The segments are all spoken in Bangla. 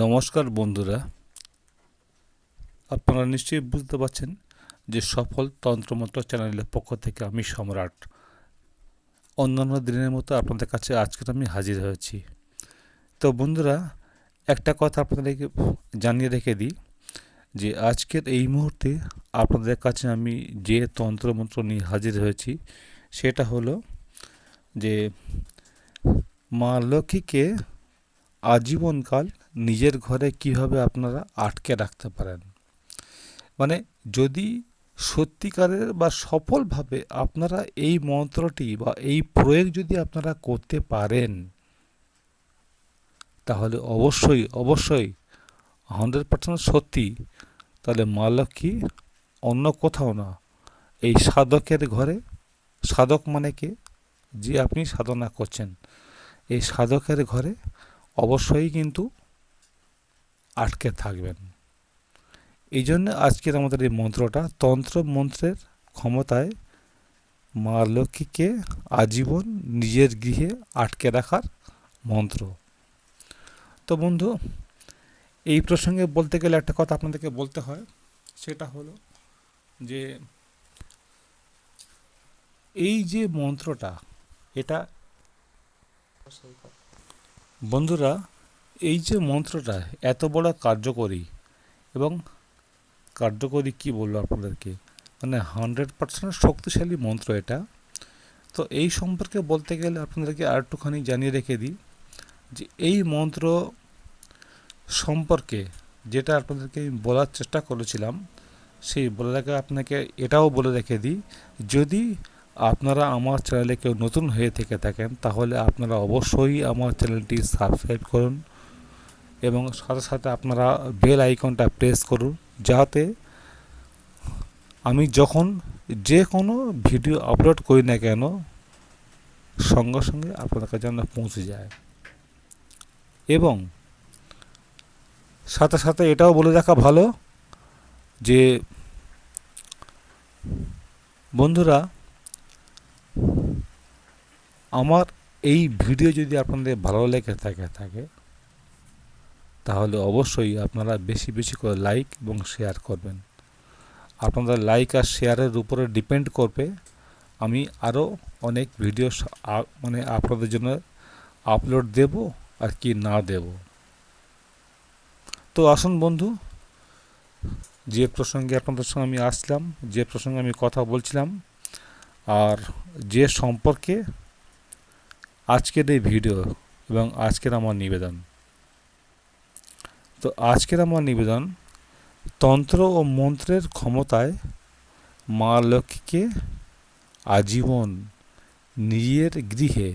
নমস্কার বন্ধুরা। আপনারা নিশ্চয়ই বুঝতে পারছেন যে সফল তন্ত্রমন্ত্র চ্যানেলের পক্ষ থেকে আমি সম্রাট। অন্যান্য দিনের মতো আপনাদের কাছে আজকের আমি হাজির হয়েছি। তো বন্ধুরা, একটা কথা আপনাদেরকে জানিয়ে রেখে দিই যে আজকের এই মুহূর্তে আপনাদের কাছে আমি যে তন্ত্রমন্ত্র নিয়ে হাজির হয়েছি, সেটা হলো যে মা লক্ষ্মীকে আজীবনকাল নিজের ঘরে কীভাবে আপনারা আটকে রাখতে পারেন? মানে যদি সত্যিকারের বা সফলভাবে আপনারা এই মন্ত্রটি বা এই প্রয়োগ যদি আপনারা করতে পারেন, তাহলে অবশ্যই অবশ্যই হান্ড্রেড পার্সেন্ট সত্যি। তাহলে মা লক্ষ্মী অন্য কোথাও না, এই সাধকের ঘরে, সাধক মানে কে? যে আপনি সাধনা করছেন। এই সাধকের ঘরে অবশ্যই কিন্তু আটকে থাকবেন। এই জন্য আজকের আমাদের এই মন্ত্রটা তন্ত্র মন্ত্রের ক্ষমতায় মা লক্ষ্মীকে আজীবন নিজের গৃহে আটকে রাখার মন্ত্র। তো বন্ধু, এই প্রসঙ্গে বলতে গেলে একটা কথা আপনাদেরকে বলতে হয়, সেটা হলো যে এই যে মন্ত্রটা, এটা বন্ধুরা, এই যে মন্ত্রটা এত বড় কার্যকরী এবং কার্যকরী কি বলব আপনাদেরকে? মানে হান্ড্রেড পার্সেন্ট শক্তিশালী মন্ত্র এটা। তো এই সম্পর্কে বলতে গেলে আপনাদেরকে আর একটুখানি জানিয়ে রেখে দিই যে এই মন্ত্র সম্পর্কে যেটা আপনাদেরকে আমি বলার চেষ্টা করেছিলাম, সেই বলে আপনাকে এটাও বলে রেখে দিই, যদি আপনারা আমার চ্যানেলে কেউ নতুন হয়ে থেকে থাকেন, তাহলে আপনারা অবশ্যই আমার চ্যানেলটি সাবস্ক্রাইব করুন এবং সাথে সাথে আপনারা বেল আইকনটা প্রেস করুন যাতে আমি যখন যে কোনো ভিডিও আপলোড করি না কেন, সঙ্গে সঙ্গে আপনাদের কাছে যেন পৌঁছে যায়। এবং সাথে সাথে এটাও বলে রাখা ভালো যে বন্ধুরা আমার এই ভিডিও যদি আপনাদের ভালো লেগে থাকে থাকে, তাহলে অবশ্যই আপনারা বেশি বেশি করে লাইক এবং শেয়ার করবেন। আপনাদের লাইক আর শেয়ারের উপরে ডিপেন্ড করবে, আমি আরও অনেক ভিডিও মানে আপনাদের জন্য আপলোড দেব আর কি না দেব। তো আসুন বন্ধু, যে প্রসঙ্গে আপনাদের সঙ্গে আমি আসলাম, যে প্রসঙ্গে আমি কথা বলছিলাম, আর যে সম্পর্কে আজকের এই ভিডিও এবং আজকের আমার নিবেদন। তো আজকের আমার নিবেদন, তন্ত্র ও মন্ত্রের ক্ষমতায় মা লক্ষ্মীকে আজীবন নিজের গৃহে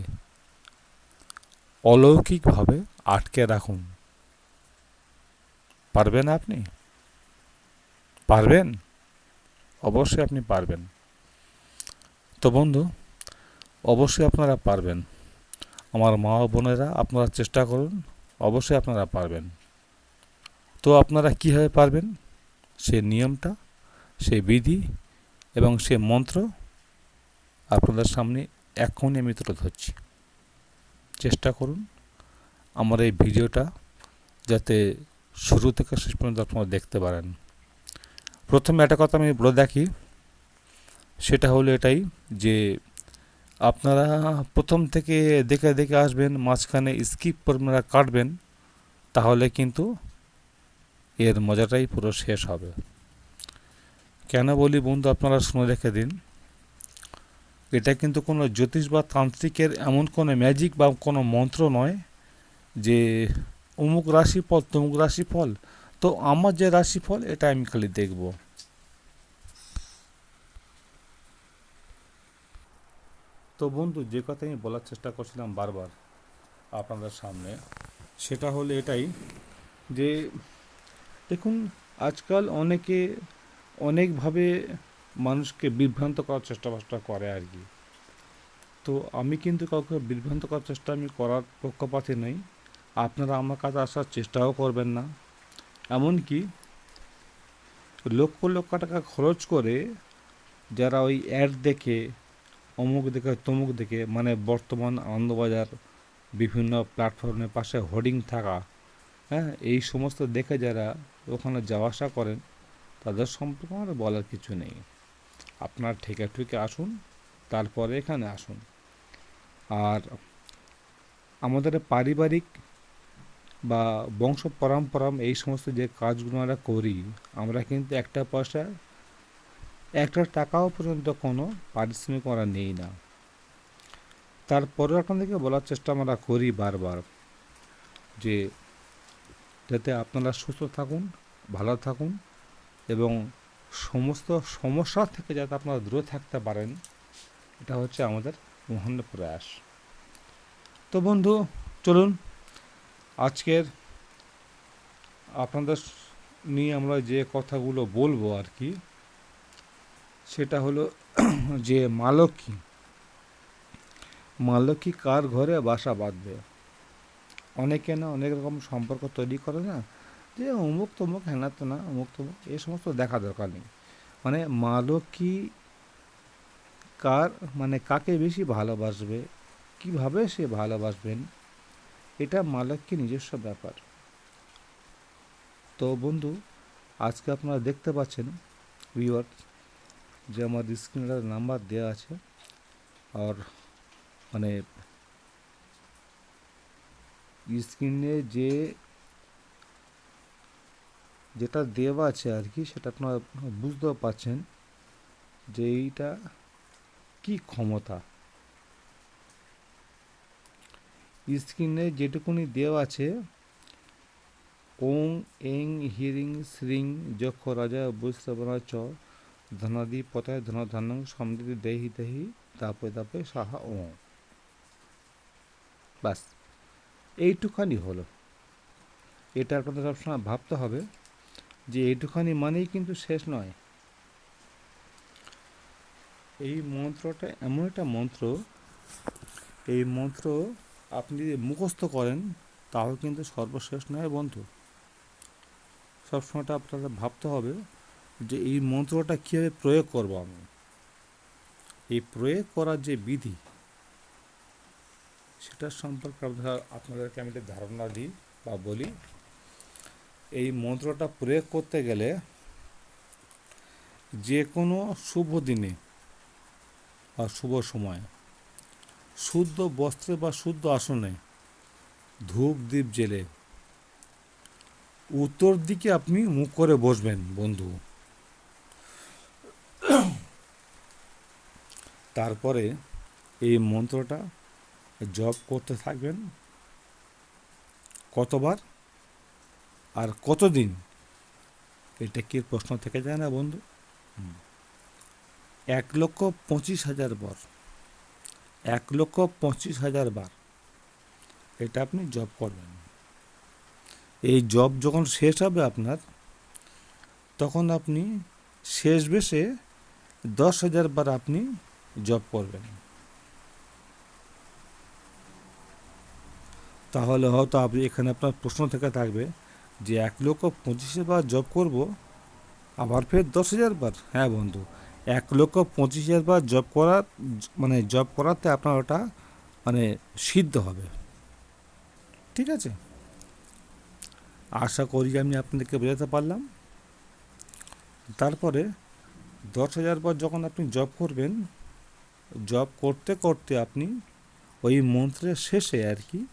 অলৌকিকভাবে আটকে রাখুন। পারবেন আপনি? পারবেন? অবশ্যই আপনি পারবেন। তো বন্ধু, অবশ্যই আপনারা পারবেন। আমার মা বোনেরা আপনারা চেষ্টা করুন, অবশ্যই আপনারা পারবেন। তো আপনারা কীভাবে পারবেন? সে নিয়মটা, সে বিধি এবং সে মন্ত্র আপনাদের সামনে এখনই আমি তুলে ধরছি। চেষ্টা করুন আমার এই ভিডিওটা যাতে শুরু থেকে শেষ পর্যন্ত আপনারা দেখতে পারেন। প্রথমে একটা কথা আমি বলে দেখি সেটা হলো এটাই যে আপনারা প্রথম থেকে দেখে দেখে আসবেন, মাঝখানে স্কিপ আপনারা কাটবেন, তাহলে কিন্তু এর মজাটাই পুরো শেষ হবে। কেন বলি বন্ধু, আপনারা শুনে রেখে দিন, এটা কিন্তু কোনো জ্যোতিষ বা তান্ত্রিকের এমন কোনো ম্যাজিক বা কোনো মন্ত্র নয় যে অমুক রাশি ফল, তমুক রাশি ফল। তো আমার যে রাশি ফল, এটা আমি খালি দেখব। তো বন্ধু, যে কথা আমি বলার চেষ্টা করছিলাম বারবার আপনাদের সামনে, সেটা হলো এটাই যে, দেখুন, আজকাল অনেকে অনেকভাবে মানুষকে বিভ্রান্ত করার চেষ্টা বাষ্টা করে আর কি। তো আমি কিন্তু কাউকে বিভ্রান্ত করার চেষ্টা আমি করার পক্ষপাতে নেই। আপনারা আমার কাছে আসার চেষ্টাও করবেন না। এমনকি লক্ষ লক্ষ টাকা খরচ করে যারা ওই অ্যাড দেখে অমুক দেখে তমুক দেখে মানে বর্তমান আনন্দবাজার বিভিন্ন প্ল্যাটফর্মের পাশে হোর্ডিং থাকা হ্যাঁ এই সমস্ত দেখে যারা ওখানে যাওয়া আসা করেন, তাদের সম্পর্কে আমার বলার কিছু নেই। আপনার ঠেকে ঠুকে আসুন, তারপরে এখানে আসুন। আর আমাদের পারিবারিক বা বংশ পরম্পরাম এই সমস্ত যে কাজগুলো আমরা করি, আমরা কিন্তু একটা পয়সা একটা টাকাও পর্যন্ত কোনো পারিশ্রমিক আমরা নেই না। তারপরে আপনাদেরকে বলার চেষ্টা আমরা করি বারবার যে যাতে আপনারা সুস্থ থাকুন, ভালো থাকুন এবং সমস্ত সমস্যা থেকে যাতে আপনারা দূরে থাকতে পারেন, এটা হচ্ছে আমাদের মহান প্রয়াস। তো বন্ধু, চলুন আজকের আপনাদের নিয়ে আমরা যে কথাগুলো বলব আর কি সেটা হলো যে মালকী। মালকী কার ঘরে বাসা বাঁধবে? অনেকে না অনেক রকম সম্পর্ক তৈরি করে না, যে অমুক তমুক হ্যানা তো না অমুক তমুক এ সমস্ত দেখা দরকার নেই। মানে মালকী কার মানে কাকে বেশি ভালোবাসবে? কীভাবে সে ভালোবাসবেন? এটা মালকী নিজস্ব ব্যাপার। তো বন্ধু, আজকে আপনারা দেখতে পাচ্ছেন ভিউয়ার যে আমার স্ক্রিনের নাম্বার দেওয়া আছে, আর মানে স্ক্রিনে যে যেটা দেওয়া আছে আর কি, সেটা আপনারা বুঝতেও পারছেন যে এইটা কি ক্ষমতা। স্ক্রিনে যেটুকুনি দেওয়া আছে, ওং, এং, হিরিং, শ্রিং, যক্ষ, রাজা বৈশ্রবণা চ ধনাদি পতায় ধন ধান্যং সমৃদ্ধি দেহি দেহি তাপে তাপে সাহা ও বাস, এইটুখানি হলো। এটা আপনাদের সবসময় ভাবতে হবে যে এইটুখানি মানেই কিন্তু শেষ নয়। এই মন্ত্রটা এমন একটা মন্ত্র, এই মন্ত্র আপনি যদি মুখস্থ করেন, তাও কিন্তু সর্বশেষ নয় বন্ধু। সবসময়টা আপনাদের ভাবতে হবে যে এই মন্ত্রটা কীভাবে প্রয়োগ করব আমি? এই প্রয়োগ করার যে বিধি সেটার সম্পর্কে আপনাদেরকে আমি একটা ধারণা দিই বা বলি। এই মন্ত্রটা প্রয়োগ করতে গেলে যে কোনো শুভ দিনে বা শুভ সময় শুদ্ধ বস্ত্রে বা শুদ্ধ আসনে ধূপ দ্বীপ জেলে উত্তর দিকে আপনি মুখ করে বসবেন বন্ধু। তারপরে এই মন্ত্রটা জপ করতে থাকবেন। কতবার আর কতদিন? এটা কি প্রশ্ন থেকে যায় না বন্ধু? এক লক্ষ পঁচিশ হাজার বার। এক লক্ষ পঁচিশ হাজার বার এটা আপনি জব করবেন। এই জব যখন শেষ হবে আপনার, তখন আপনি শেষ বেশে দশ হাজার বার আপনি জব করবেন। তাহলে হয়তো আপনি এখানে আপনার প্রশ্ন থেকে থাকবে যে এক লক্ষ পঁচিশ বার জব করব, আবার ফের দশ হাজার বার? হ্যাঁ বন্ধু, এক লক্ষ পঁচিশ হাজার বার জব করার মানে জব করাতে আপনার ওটা মানে সিদ্ধ হবে। ঠিক আছে? আশা করি আমি আপনাদেরকে বোঝাতে পারলাম। তারপরে দশ হাজার বার যখন আপনি জব করবেন জব করতে করতে আপনি ওই মন্ত্রের শেষে আর কি,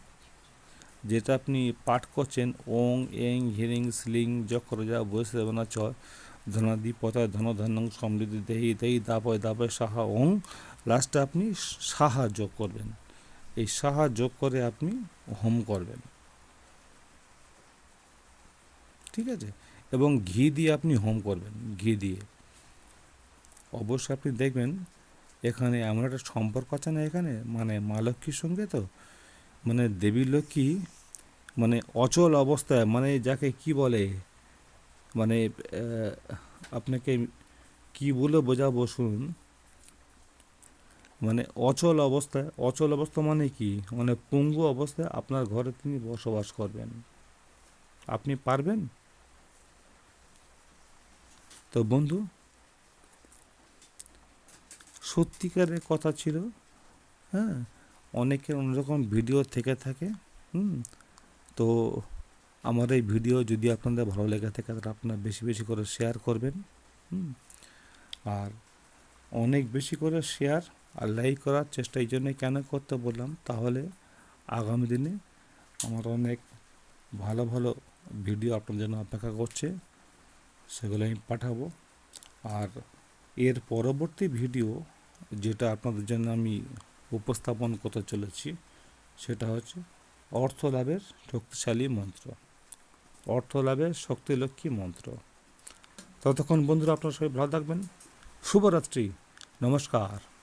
যেটা আপনি পাঠ করছেন, ওং, এং, হিরিং, স্লিং যক্ষরজা বৈশ্রবনা চ, ধনাদি পতায় ধন ধনং সমৃদ্ধি দেহি দেহি দাপয় দাপয় সাহা ওং লাস্টে আপনি সাহা যোগ করবেন। এই সাহা যোগ করে আপনি হোম করবেন। ঠিক আছে? এবং ঘি দিয়ে আপনি হোম করবেন, ঘি দিয়ে। অবশ্যই আপনি দেখবেন এখানে এমন একটা সম্পর্ক আছে না এখানে? মানে মা লক্ষ্মীর সঙ্গে তো? মানে দেবী লক্ষ্মী মানে অচল অবস্থায় মানে যাকে কি বলে? মানে আপনাকে কি বলে বোঝাবো শুনুন? মানে অচল অবস্থায়, অচল অবস্থা মানে কি? মানে পঙ্গু অবস্থায় আপনার ঘরে তিনি বসবাস করবেন। আপনি পারবেন? তো বন্ধু সত্যিকারের কথা ছিল হ্যাঁ? অনেকের অন্যরকম ভিডিও থেকে থাকে, হুম? তো আমার এই ভিডিও যদি আপনাদের ভালো লেগে থাকে, তাহলে আপনারা বেশি বেশি করে শেয়ার করবেন, হুম। আর অনেক বেশি করে শেয়ার আর লাইক করার চেষ্টা এই জন্যই কেন করতে বললাম, তাহলে আগামী দিনে আমার অনেক ভালো ভালো ভিডিও আপনার জন্য অপেক্ষা করছে, সেগুলো আমি পাঠাবো। আর এর পরবর্তী ভিডিও যেটা আপনাদের জন্য আমি উপস্থাপন করতে চলেছি, সেটা হচ্ছে অর্থ লাভের শক্তিশালী মন্ত্র। অর্থ লাভের শক্তিলক্ষ্মী মন্ত্র। ততক্ষণ বন্ধুরা, আপনারা সবাই ভালো থাকবেন। শুভরাত্রি। নমস্কার।